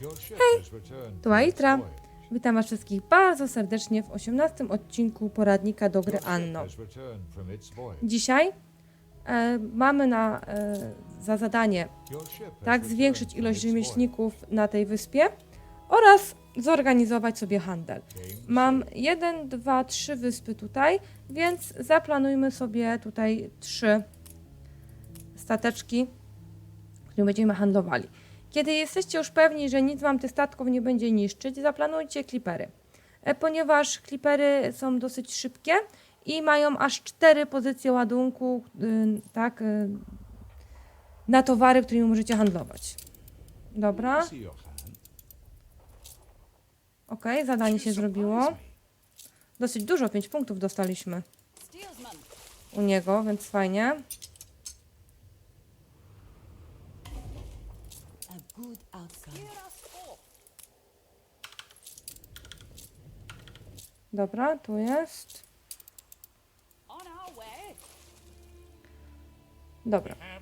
Hej, tu Aitra. Witam Was wszystkich bardzo serdecznie w 18 odcinku poradnika do gry Anno. Dzisiaj e, mamy na, e, za zadanie tak zwiększyć ilość rzemieślników na tej wyspie oraz zorganizować sobie handel. Mam jeden, dwa, trzy wyspy tutaj, więc zaplanujmy sobie tutaj trzy stateczki, które będziemy handlowali. Kiedy jesteście już pewni, że nic wam tych statków nie będzie niszczyć, zaplanujcie klipery. E, Ponieważ klipery są dosyć szybkie i mają aż cztery pozycje ładunku, y, tak, y, na towary, którymi możecie handlować. Dobra, ok, zadanie się zrobiło. Dosyć dużo, 5 punktów dostaliśmy u niego, więc fajnie. A good outcome. Dobra, tu jest. On our way. Dobra. E,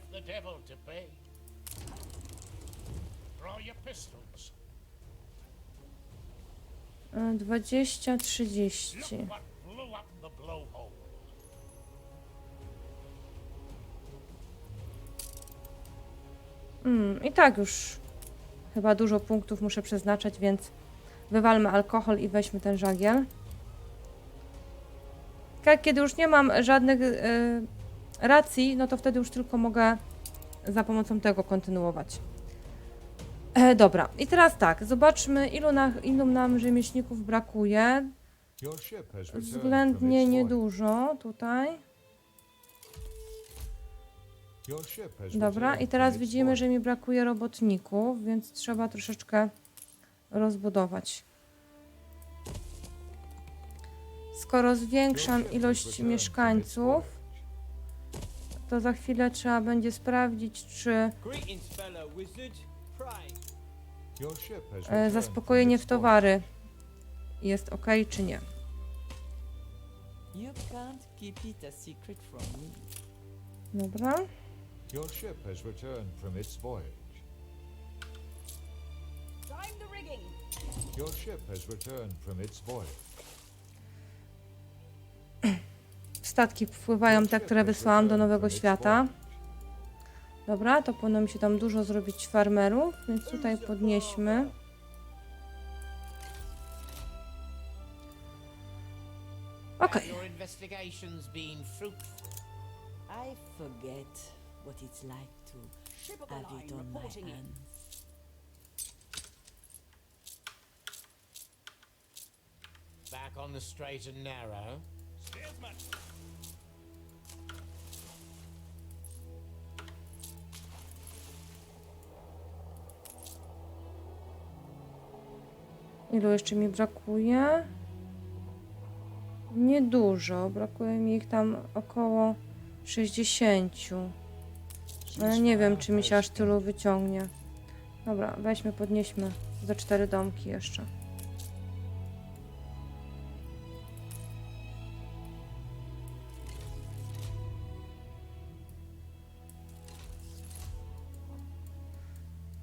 20, 30. Look what blew up the blowhole. Mm, I tak już chyba dużo punktów muszę przeznaczać, więc wywalmy alkohol i weźmy ten żagiel. Tak, kiedy już nie mam żadnych y, racji, no to wtedy już tylko mogę za pomocą tego kontynuować. E, dobra, i teraz tak, zobaczmy ilu, na, ilu nam rzemieślników brakuje. Względnie niedużo tutaj. Dobra, i teraz widzimy, że mi brakuje robotników, więc trzeba troszeczkę rozbudować. Skoro zwiększam ilość mieszkańców, to za chwilę trzeba będzie sprawdzić, czy e, zaspokojenie w towary jest ok, czy nie. Dobra. Your ship has returned from its voyage. Time the rigging. Your ship has returned from its voyage. Statki wpływają te, które wysłałam do Nowego Świata. Dobra, to powinno mi się tam dużo zrobić farmerów, więc tutaj podnieśmy. Okej. Fruitful? I forget what it's like to have it on my hands. Back on the straight and narrow? Ilu jeszcze mi brakuje? Niedużo. Brakuje mi ich tam około 60. Ale nie wiem, czy mi się aż tylu wyciągnie. Dobra, weźmy, podnieśmy za cztery domki jeszcze.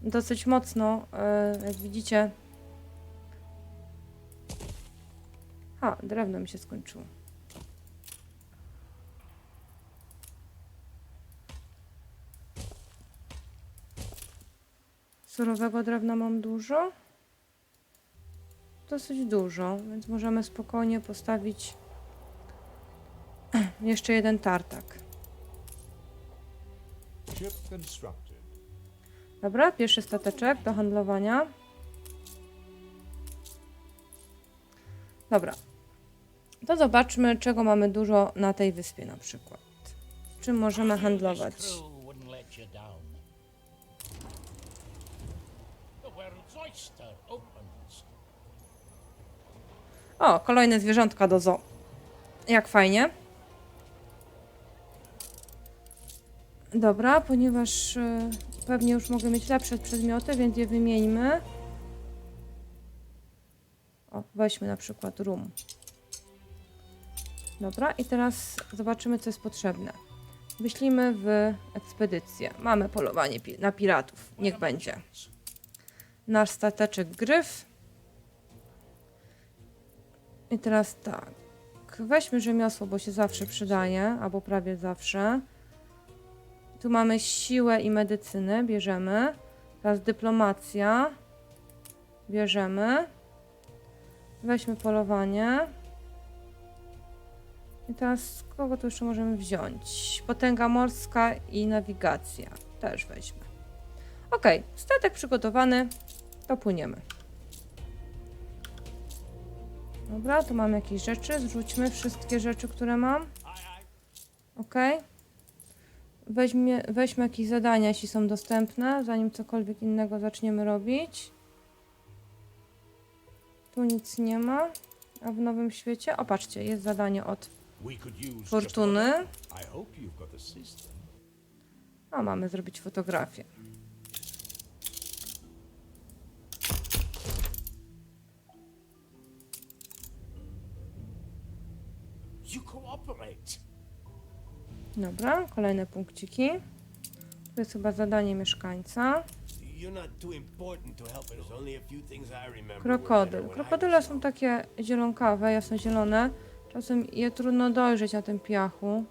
Dosyć mocno, e, jak widzicie. A, drewno mi się skończyło. Surowego drewna mam dużo. Dosyć dużo, więc możemy spokojnie postawić jeszcze jeden tartak. Dobra, pierwszy stateczek do handlowania. Dobra. To zobaczmy, czego mamy dużo na tej wyspie na przykład. Czym możemy handlować? O, kolejne zwierzątka do zoo. Jak fajnie. Dobra, ponieważ y, pewnie już mogę mieć lepsze przedmioty, więc je wymieńmy. O, weźmy na przykład rum. Dobra, i teraz zobaczymy, co jest potrzebne. Wyślimy w ekspedycję. Mamy polowanie pi- na piratów. Niech będzie. Nasz stateczek gryf. I teraz tak. Weźmy rzemiosło, bo się zawsze przydaje, albo prawie zawsze. Tu mamy siłę i medycynę, bierzemy. Teraz dyplomacja. Bierzemy. Weźmy polowanie. I teraz kogo tu jeszcze możemy wziąć? Potęga morska i nawigacja. Też weźmy. Ok, statek przygotowany. To płyniemy. Dobra, tu mam jakieś rzeczy. Zrzućmy wszystkie rzeczy, które mam. Ok. Weźmie, weźmy jakieś zadania, jeśli są dostępne, zanim cokolwiek innego zaczniemy robić. Tu nic nie ma. A w Nowym Świecie? O, patrzcie, jest zadanie od Fortuny. A, mamy zrobić fotografię. You cooperate. Dobra, kolejne punkciki. To jest chyba zadanie mieszkańca. Krokodyl. Krokodyle są takie zielonkawe, jasno-zielone. Czasem je trudno dojrzeć na tym piachu.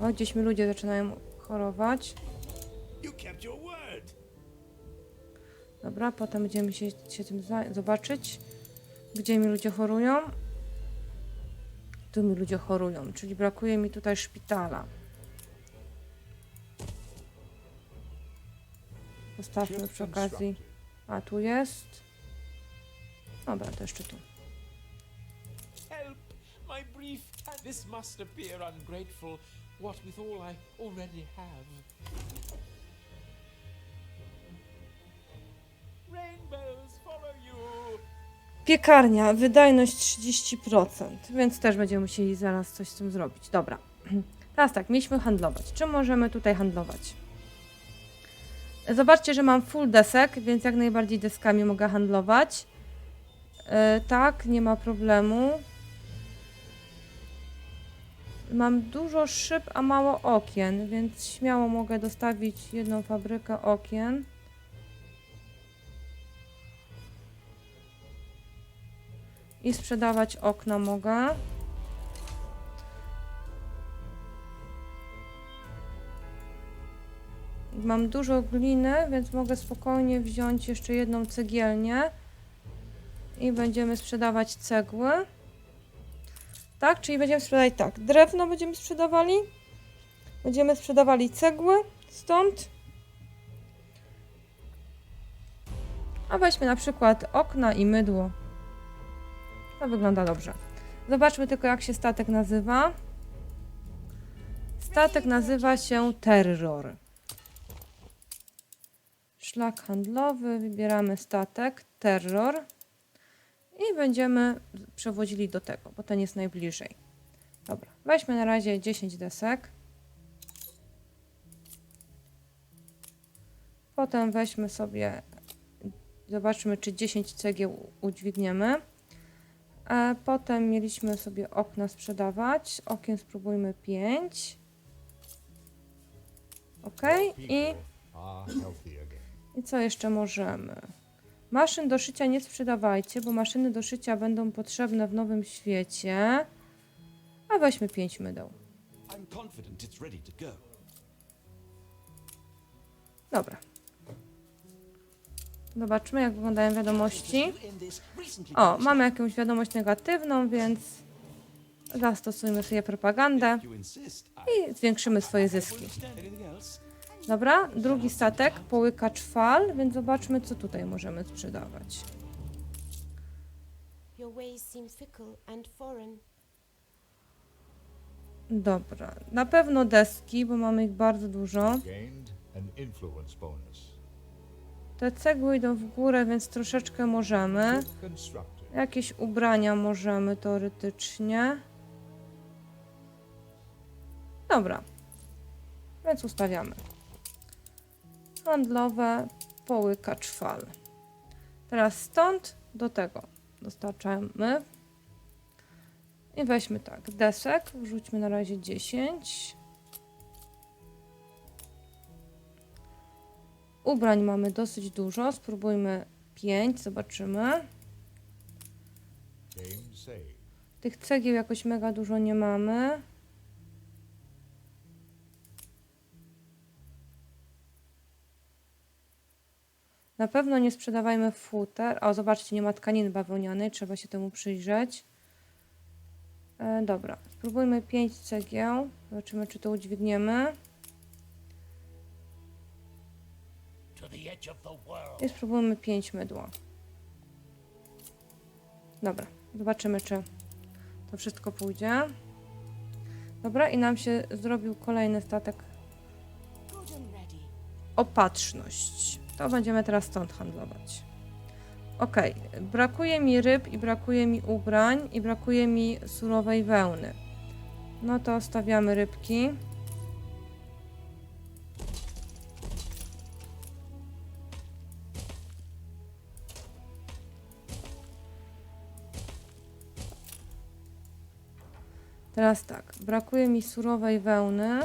O, gdzieś mi ludzie zaczynają chorować. Dobra, potem będziemy się, się tym zobaczyć, gdzie mi ludzie chorują. Tu mi ludzie chorują, czyli brakuje mi tutaj szpitala. Postawmy przy okazji. A tu jest. Dobra, to jeszcze tu. Help! My brief. This must appear ungrateful. What with all I already have. Rainbows follow you. Piekarnia, wydajność 30%, więc też będziemy musieli zaraz coś z tym zrobić. Dobra. Teraz tak, mieliśmy handlować. Czym możemy tutaj handlować? Zobaczcie, że mam full desek, więc jak najbardziej deskami mogę handlować. E, tak, nie ma problemu. Mam dużo szyb, a mało okien, więc śmiało mogę dostawić jedną fabrykę okien. I sprzedawać okna mogę. Mam dużo gliny, więc mogę spokojnie wziąć jeszcze jedną cegielnię i będziemy sprzedawać cegły. Tak, czyli będziemy sprzedawać tak. Drewno będziemy sprzedawali. Będziemy sprzedawali cegły stąd. A weźmy na przykład okna i mydło. To wygląda dobrze. Zobaczmy tylko, jak się statek nazywa. Statek nazywa się Terror. Szlak handlowy, wybieramy statek Terror i będziemy przewodzili do tego, bo ten jest najbliżej. Dobra, weźmy na razie 10 desek. Potem weźmy sobie, zobaczmy, czy 10 cegieł udźwigniemy. A potem mieliśmy sobie okna sprzedawać. Okien spróbujmy 5. Ok. I. I co jeszcze możemy? Maszyn do szycia nie sprzedawajcie, bo maszyny do szycia będą potrzebne w nowym świecie. A weźmy 5 mydeł. Dobra. Zobaczmy, jak wyglądają wiadomości. O, mamy jakąś wiadomość negatywną, więc zastosujmy sobie propagandę. I zwiększymy swoje zyski. Dobra, drugi statek, połykacz fal, więc zobaczmy, co tutaj możemy sprzedawać. Dobra, na pewno deski, bo mamy ich bardzo dużo. Te cegły idą w górę, więc troszeczkę możemy. Jakieś ubrania możemy teoretycznie. Dobra, więc ustawiamy. Handlowe, połykacz fal. Teraz stąd do tego dostarczamy. I weźmy tak, desek, wrzućmy na razie 10. Ubrań mamy dosyć dużo. Spróbujmy 5, zobaczymy. Tych cegieł jakoś mega dużo nie mamy. Na pewno nie sprzedawajmy futer. O, zobaczcie, nie ma tkaniny bawełnianej, trzeba się temu przyjrzeć. E, dobra, spróbujmy 5 cegieł. Zobaczymy, czy to udźwigniemy. I spróbujmy 5 mydła. Dobra, zobaczymy, czy to wszystko pójdzie. Dobra, i nam się zrobił kolejny statek. Opatrzność. To będziemy teraz stąd handlować. Ok, brakuje mi ryb i brakuje mi ubrań i brakuje mi surowej wełny. No to stawiamy rybki. Teraz tak, brakuje mi surowej wełny.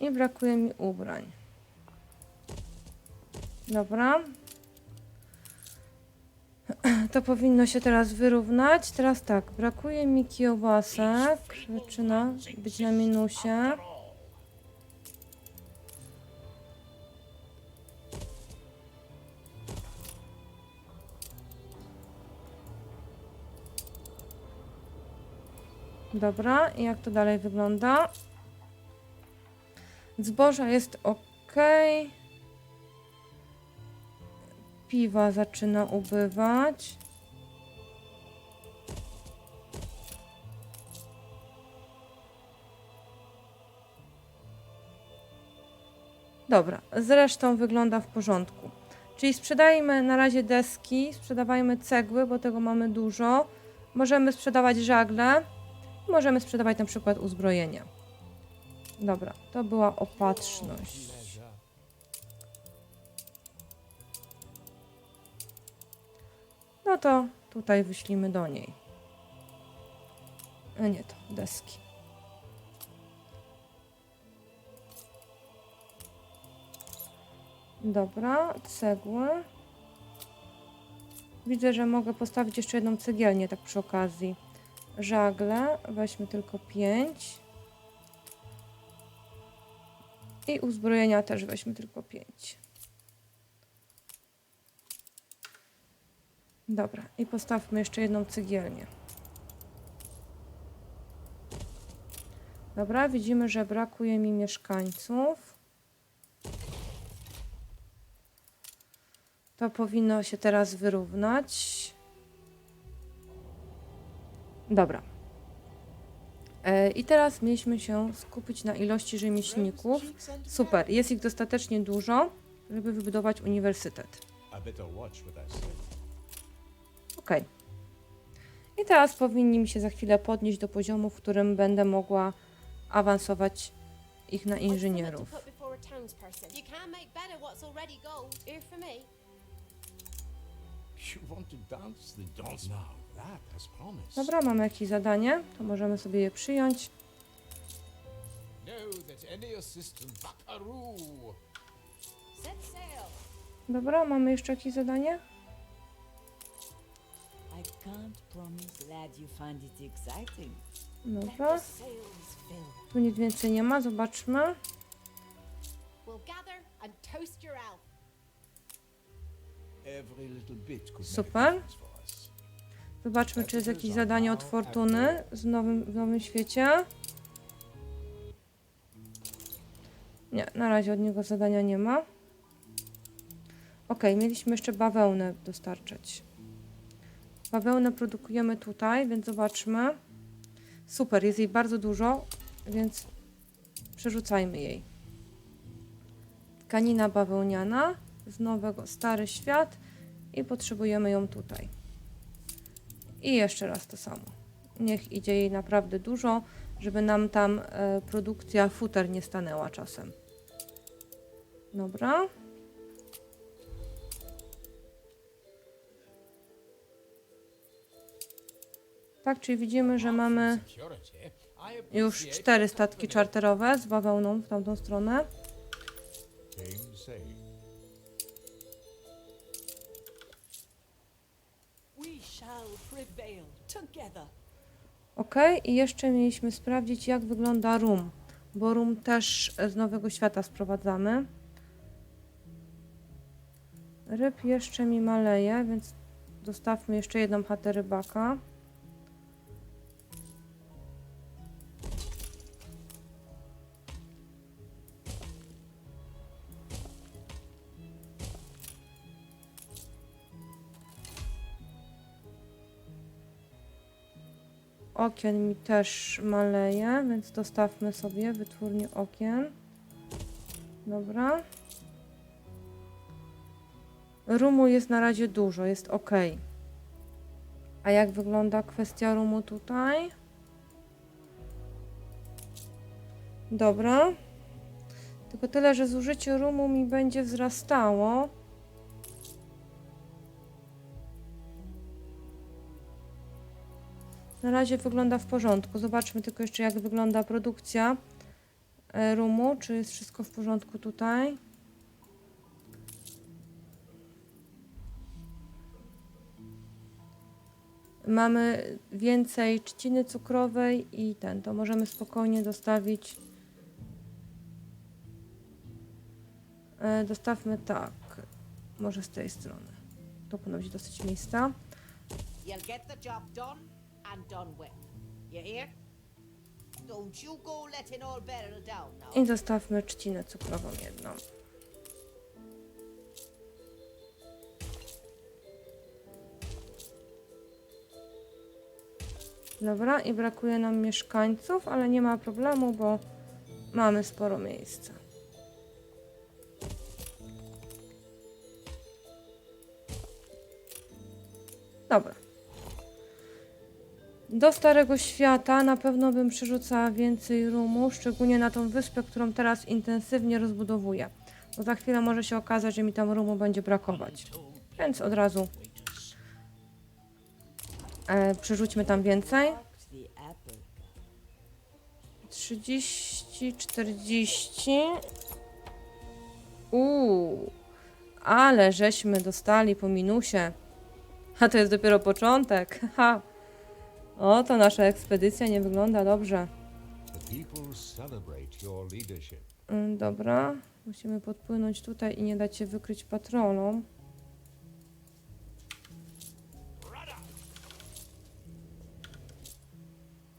I brakuje mi ubrań. Dobra. To powinno się teraz wyrównać. Teraz tak, brakuje mi kiełbasek. Zaczyna być na minusie. Dobra, jak to dalej wygląda? Zboża jest ok. Piwa zaczyna ubywać. Dobra, zresztą wygląda w porządku. Czyli sprzedajmy na razie deski, sprzedawajmy cegły, bo tego mamy dużo. Możemy sprzedawać żagle, możemy sprzedawać na przykład uzbrojenie. Dobra, to była opatrzność. No to tutaj wyślimy do niej. A nie to, deski. Dobra, cegły. Widzę, że mogę postawić jeszcze jedną cegielnię, tak przy okazji. Żagle, weźmy tylko pięć. I uzbrojenia też weźmy tylko pięć. Dobra, i postawmy jeszcze jedną cegielnię. Dobra, widzimy, że brakuje mi mieszkańców. To powinno się teraz wyrównać. Dobra. E, I teraz mieliśmy się skupić na ilości rzemieślników. Super, jest ich dostatecznie dużo, żeby wybudować uniwersytet. Ok. I teraz powinni mi się za chwilę podnieść do poziomu, w którym będę mogła awansować ich na inżynierów. You want to dance the dance now? Promise. Dobra, mamy jakieś zadanie, to możemy sobie je przyjąć. Dobra, mamy jeszcze jakieś zadanie? Dobra, tu nic więcej nie ma, zobaczmy. Super. Zobaczmy, czy jest jakieś zadanie od Fortuny z nowym, w nowym świecie. Nie, na razie od niego zadania nie ma. Ok, mieliśmy jeszcze bawełnę dostarczać. Bawełnę produkujemy tutaj, więc zobaczmy. Super, jest jej bardzo dużo, więc przerzucajmy jej. Tkanina bawełniana z nowego Stary Świat i potrzebujemy ją tutaj. I jeszcze raz to samo. Niech idzie jej naprawdę dużo, żeby nam tam e, produkcja futer nie stanęła czasem. Dobra. Tak, czyli widzimy, że mamy już cztery statki czarterowe z bawełną w tamtą stronę. Ok, i jeszcze mieliśmy sprawdzić, jak wygląda rum, bo rum też z Nowego Świata sprowadzamy. Ryb jeszcze mi maleje, więc dostawmy jeszcze jedną chatę rybaka. Okien mi też maleje, więc dostawmy sobie wytwórnię okien. Dobra. Rumu jest na razie dużo, jest ok. A jak wygląda kwestia rumu tutaj? Dobra. Tylko tyle, że zużycie rumu mi będzie wzrastało. Na razie wygląda w porządku. Zobaczmy tylko jeszcze, jak wygląda produkcja e, rumu. Czy jest wszystko w porządku tutaj? Mamy więcej trzciny cukrowej i ten, to możemy spokojnie dostawić. E, dostawmy tak, może z tej strony. To być dosyć miejsca. You'll get the job done done with. You hear? Don't you go letting all Beryl down now. I zostawmy trzcinę cukrową jedną. Dobra, i brakuje nam mieszkańców, ale nie ma problemu, bo mamy sporo miejsca. Do Starego Świata na pewno bym przerzucała więcej rumu, szczególnie na tą wyspę, którą teraz intensywnie rozbudowuję. Bo za chwilę może się okazać, że mi tam rumu będzie brakować. Więc od razu e, przerzućmy tam więcej. Marked the apple. 30, 40. Uuu, ale żeśmy dostali po minusie. A to jest dopiero początek. Ha. O, to nasza ekspedycja nie wygląda dobrze. Mm, Dobra, musimy podpłynąć tutaj i nie dać się wykryć patrolom.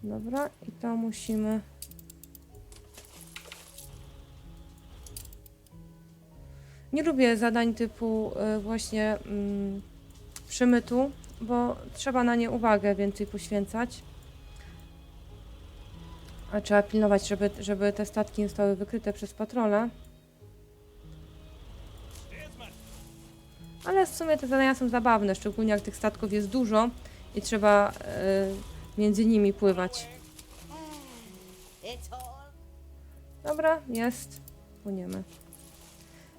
Dobra, i to musimy. Nie lubię zadań typu y, właśnie mm, przemytu, bo trzeba na nie uwagę więcej poświęcać. A trzeba pilnować, żeby, żeby te statki nie zostały wykryte przez patrole. Ale w sumie te zadania są zabawne, szczególnie jak tych statków jest dużo i trzeba e, między nimi pływać. Dobra, jest. Płyniemy.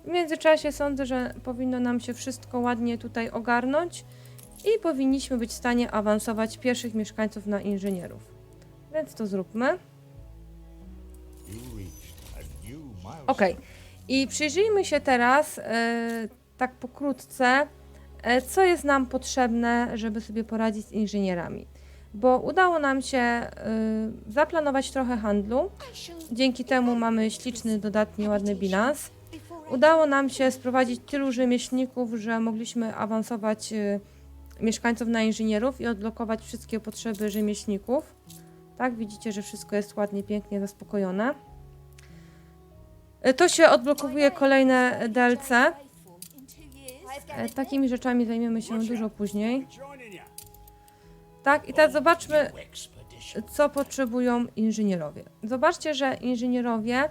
W międzyczasie sądzę, że powinno nam się wszystko ładnie tutaj ogarnąć i powinniśmy być w stanie awansować pierwszych mieszkańców na inżynierów. Więc to zróbmy. Ok. I przyjrzyjmy się teraz e, tak pokrótce, e, co jest nam potrzebne, żeby sobie poradzić z inżynierami. Bo udało nam się e, zaplanować trochę handlu. Dzięki temu mamy śliczny, dodatni, ładny bilans. Udało nam się sprowadzić tylu rzemieślników, że mogliśmy awansować e, mieszkańców na inżynierów i odblokować wszystkie potrzeby rzemieślników. Tak, widzicie, że wszystko jest ładnie, pięknie zaspokojone. E, To się odblokowuje kolejne DLC. E, Takimi rzeczami zajmiemy się dużo później. Tak, i teraz zobaczmy, co potrzebują inżynierowie. Zobaczcie, że inżynierowie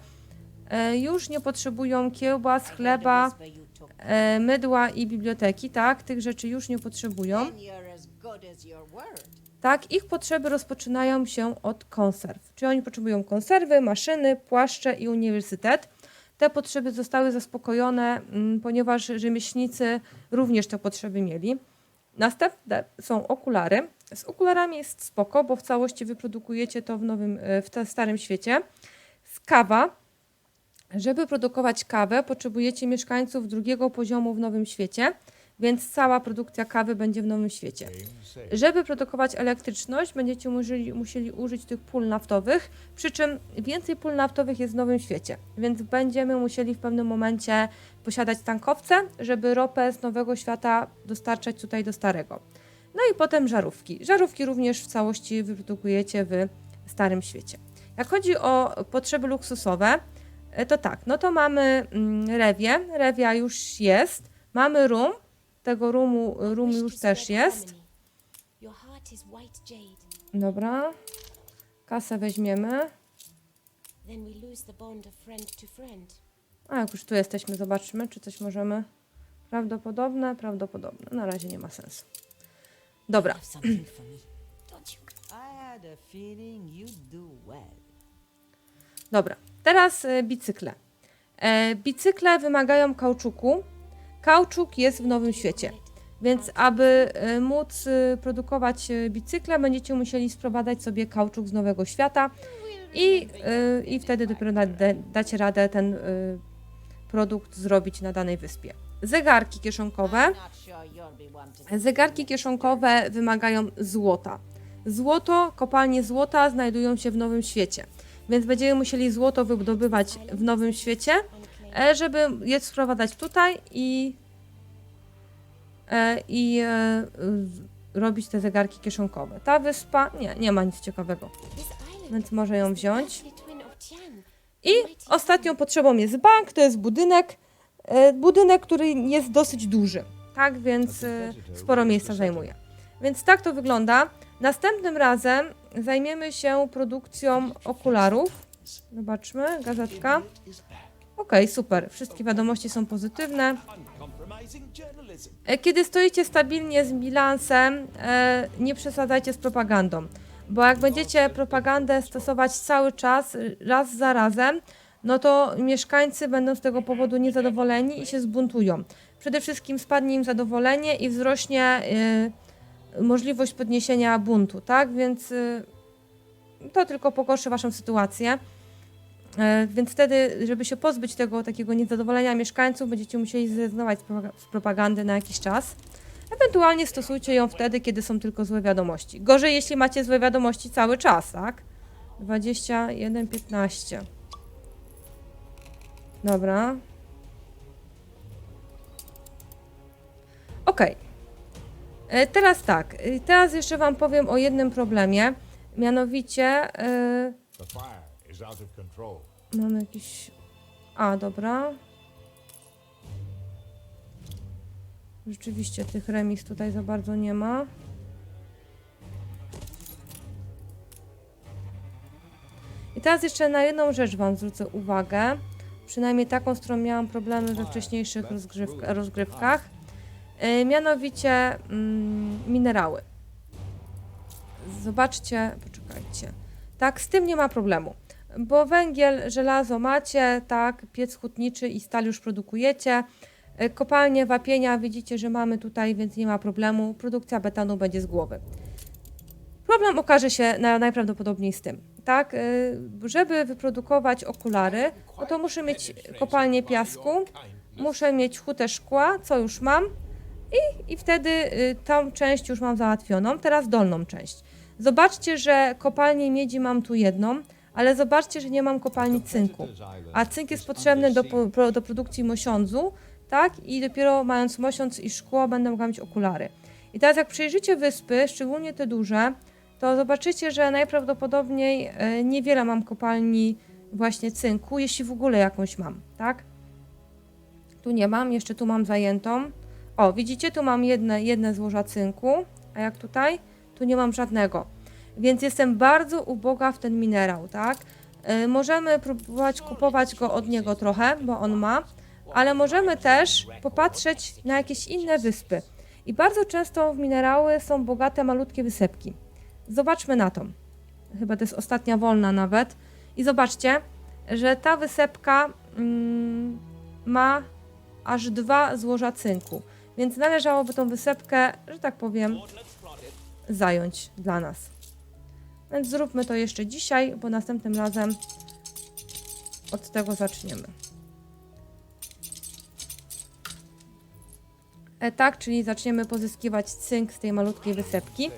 e, już nie potrzebują kiełbas, chleba. E, mydła i biblioteki, tak? Tych rzeczy już nie potrzebują. Tak, ich potrzeby rozpoczynają się od konserw. Czyli oni potrzebują konserwy, maszyny, płaszcze i uniwersytet. Te potrzeby zostały zaspokojone, mm, ponieważ rzemieślnicy również te potrzeby mieli. Następne są okulary, Z okularami jest spoko, bo w całości wyprodukujecie to w nowym, e, w starym świecie. Z kawa. Żeby produkować kawę, potrzebujecie mieszkańców drugiego poziomu w nowym świecie, więc cała produkcja kawy będzie w nowym świecie. Żeby produkować elektryczność, będziecie musieli, musieli użyć tych pól naftowych, przy czym więcej pól naftowych jest w nowym świecie, więc będziemy musieli w pewnym momencie posiadać tankowce, żeby ropę z nowego świata dostarczać tutaj do starego. No i potem żarówki. Żarówki również w całości wyprodukujecie w starym świecie. Jak chodzi o potrzeby luksusowe, to tak, no to mamy mm, rewię, rewia już jest, mamy rum, tego rumu, rum Wish to już też jest. Dobra. Kasę weźmiemy. A jak już tu jesteśmy, zobaczmy, czy coś możemy. Prawdopodobne, prawdopodobne. Na razie nie ma sensu. Dobra. Dobra, teraz e, bicykle. E, bicykle wymagają kauczuku. Kauczuk jest w nowym świecie, więc aby e, móc produkować bicykle, będziecie musieli sprowadzać sobie kauczuk z nowego świata i, i wtedy dopiero da, da, dacie radę ten produkt zrobić na danej wyspie. Zegarki kieszonkowe. Zegarki kieszonkowe wymagają złota. Złoto, kopalnie złota znajdują się w Nowym Świecie, więc będziemy musieli złoto wydobywać w Nowym Świecie, e, żeby je sprowadzać tutaj i, e, i e, robić te zegarki kieszonkowe. Ta wyspa, nie, nie ma nic ciekawego, więc może ją wziąć. I ostatnią potrzebą jest bank, to jest budynek, budynek, który jest dosyć duży, tak, więc sporo miejsca zajmuje. Więc tak to wygląda. Następnym razem zajmiemy się produkcją okularów. Zobaczmy, gazetka. Okej, super. Wszystkie wiadomości są pozytywne. E, Kiedy stoicie stabilnie z bilansem, e, nie przesadzajcie z propagandą, bo jak będziecie propagandę stosować cały czas, raz za razem, no to mieszkańcy będą z tego powodu niezadowoleni i się zbuntują. Przede wszystkim spadnie im zadowolenie i wzrośnie y, możliwość podniesienia buntu, tak? Więc y, to tylko pogorszy waszą sytuację. E, Więc wtedy, żeby się pozbyć tego takiego niezadowolenia mieszkańców, będziecie musieli zrezygnować z propa- z propagandy na jakiś czas. Ewentualnie stosujcie ją wtedy, kiedy są tylko złe wiadomości. Gorzej, jeśli macie złe wiadomości cały czas, tak? 21, 15. Dobra. Okej. E, Teraz tak. E, Teraz jeszcze Wam powiem o jednym problemie. Mianowicie. e, of control. Mamy jakiś. A, dobra. Rzeczywiście tych remis tutaj za bardzo nie ma. I teraz jeszcze na jedną rzecz Wam zwrócę uwagę. Przynajmniej taką, z którą miałam problemy we wcześniejszych rozgrywk- rozgrywkach. E, mianowicie mm, minerały. Zobaczcie, poczekajcie. Tak, z tym nie ma problemu bo węgiel, żelazo macie, tak, piec hutniczy i stal już produkujecie. E, Kopalnie wapienia widzicie, że mamy tutaj, więc nie ma problemu. Produkcja betonu będzie z głowy. Problem okaże się na, najprawdopodobniej z tym, tak? e, Żeby wyprodukować okulary, no to muszę mieć kopalnię piasku, muszę mieć hutę szkła, co już mam i, i wtedy y, tą część już mam załatwioną. Teraz dolną część. Zobaczcie, że kopalnię miedzi mam tu jedną, ale zobaczcie, że nie mam kopalni cynku. A cynk jest potrzebny do, do produkcji mosiądzu, tak? I dopiero mając mosiądz i szkło będę mogła mieć okulary. I teraz jak przejrzycie wyspy, szczególnie te duże, to zobaczycie, że najprawdopodobniej e, niewiele mam kopalni właśnie cynku, jeśli w ogóle jakąś mam, tak? Tu nie mam, jeszcze tu mam zajętą. O, widzicie, tu mam jedne, jedne złoża cynku, a jak tutaj? Tu nie mam żadnego. Więc jestem bardzo uboga w ten minerał, tak? Y, możemy próbować kupować go od niego trochę, bo on ma, ale możemy też popatrzeć na jakieś inne wyspy. I bardzo często w minerały są bogate malutkie wysepki. Zobaczmy na to. Chyba to jest ostatnia wolna nawet. I zobaczcie, że ta wysepka mm, ma aż dwa złoża cynku. Więc należałoby tą wysepkę, że tak powiem, zająć dla nas. Więc zróbmy to jeszcze dzisiaj, bo następnym razem od tego zaczniemy. E, tak, czyli zaczniemy pozyskiwać cynk z tej malutkiej wysepki.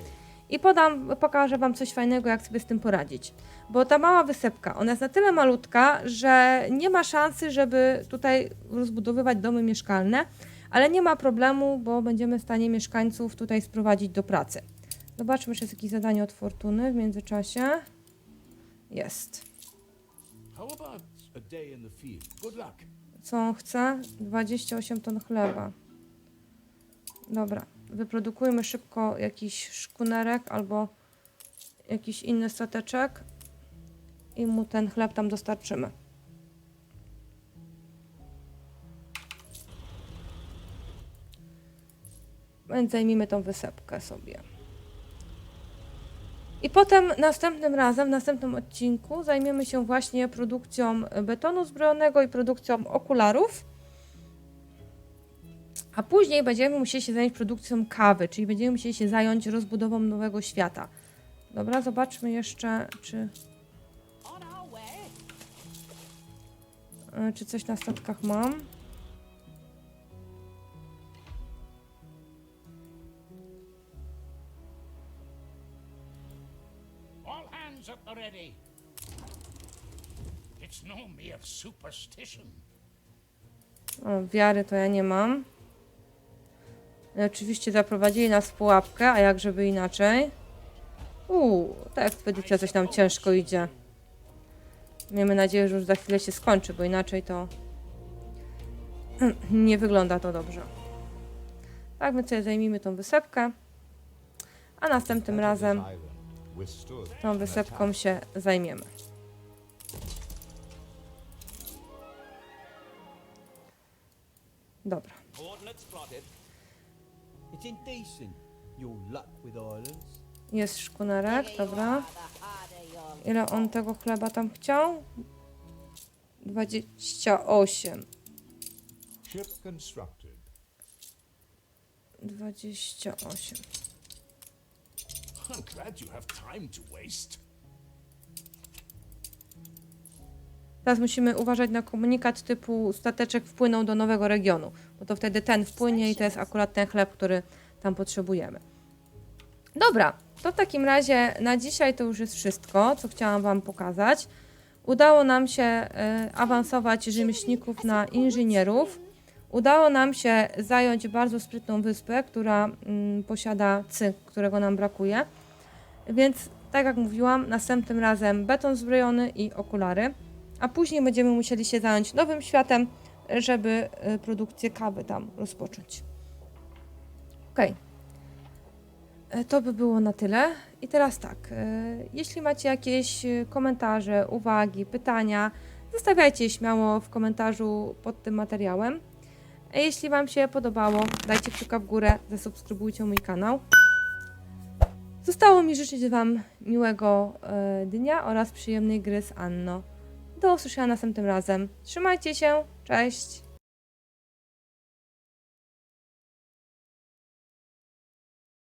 I podam, pokażę Wam coś fajnego, jak sobie z tym poradzić. Bo ta mała wysepka, ona jest na tyle malutka, że nie ma szansy, żeby tutaj rozbudowywać domy mieszkalne, ale nie ma problemu, bo będziemy w stanie mieszkańców tutaj sprowadzić do pracy. Zobaczmy, czy jest jakieś zadanie od Fortuny w międzyczasie. Jest. Co on chce? 28 ton chleba. Dobra, wyprodukujmy szybko jakiś szkunerek albo jakiś inny stateczek i mu ten chleb tam dostarczymy. Więc zajmijmy tą wysepkę sobie. I potem następnym razem, w następnym odcinku zajmiemy się właśnie produkcją betonu zbrojonego i produkcją okularów. A później będziemy musieli się zająć produkcją kawy, czyli będziemy musieli się zająć rozbudową nowego świata. Dobra, zobaczmy jeszcze, czy, e, czy coś na statkach mam. No mere superstition. O, wiary to ja nie mam. I oczywiście zaprowadzili nas w pułapkę, a jak żeby inaczej. Uuu, ta ekspedycja coś nam ciężko idzie. Miejmy nadzieję, że już za chwilę się skończy, bo inaczej to nie wygląda to dobrze. Tak, my sobie zajmijmy tą wysepkę, a następnym razem tą wysepką się zajmiemy. Islands. Jest szkunerek, dobra. Ile on tego chleba tam chciał? 28. Ship constructed. 28. I'm glad you have time to waste. Teraz musimy uważać na komunikat typu stateczek wpłynął do nowego regionu, bo to wtedy ten wpłynie i to jest akurat ten chleb, który tam potrzebujemy. Dobra, to w takim razie na dzisiaj to już jest wszystko, co chciałam Wam pokazać. Udało nam się e, awansować rzemieślników na inżynierów. Udało nam się zająć bardzo sprytną wyspę, która mm, posiada cynk, którego nam brakuje. Więc, tak jak mówiłam, następnym razem beton zbrojony i okulary. A później będziemy musieli się zająć nowym światem, żeby y, produkcję kawy tam rozpocząć. Okej. E, To by było na tyle. I teraz tak, e, jeśli macie jakieś e, komentarze, uwagi, pytania, zostawiajcie je śmiało w komentarzu pod tym materiałem. Jeśli Wam się podobało, dajcie kciuka w górę, zasubskrybujcie mój kanał. Zostało mi życzyć Wam miłego e, dnia oraz przyjemnej gry z Anno. Do usłyszenia następnym razem. Trzymajcie się, cześć!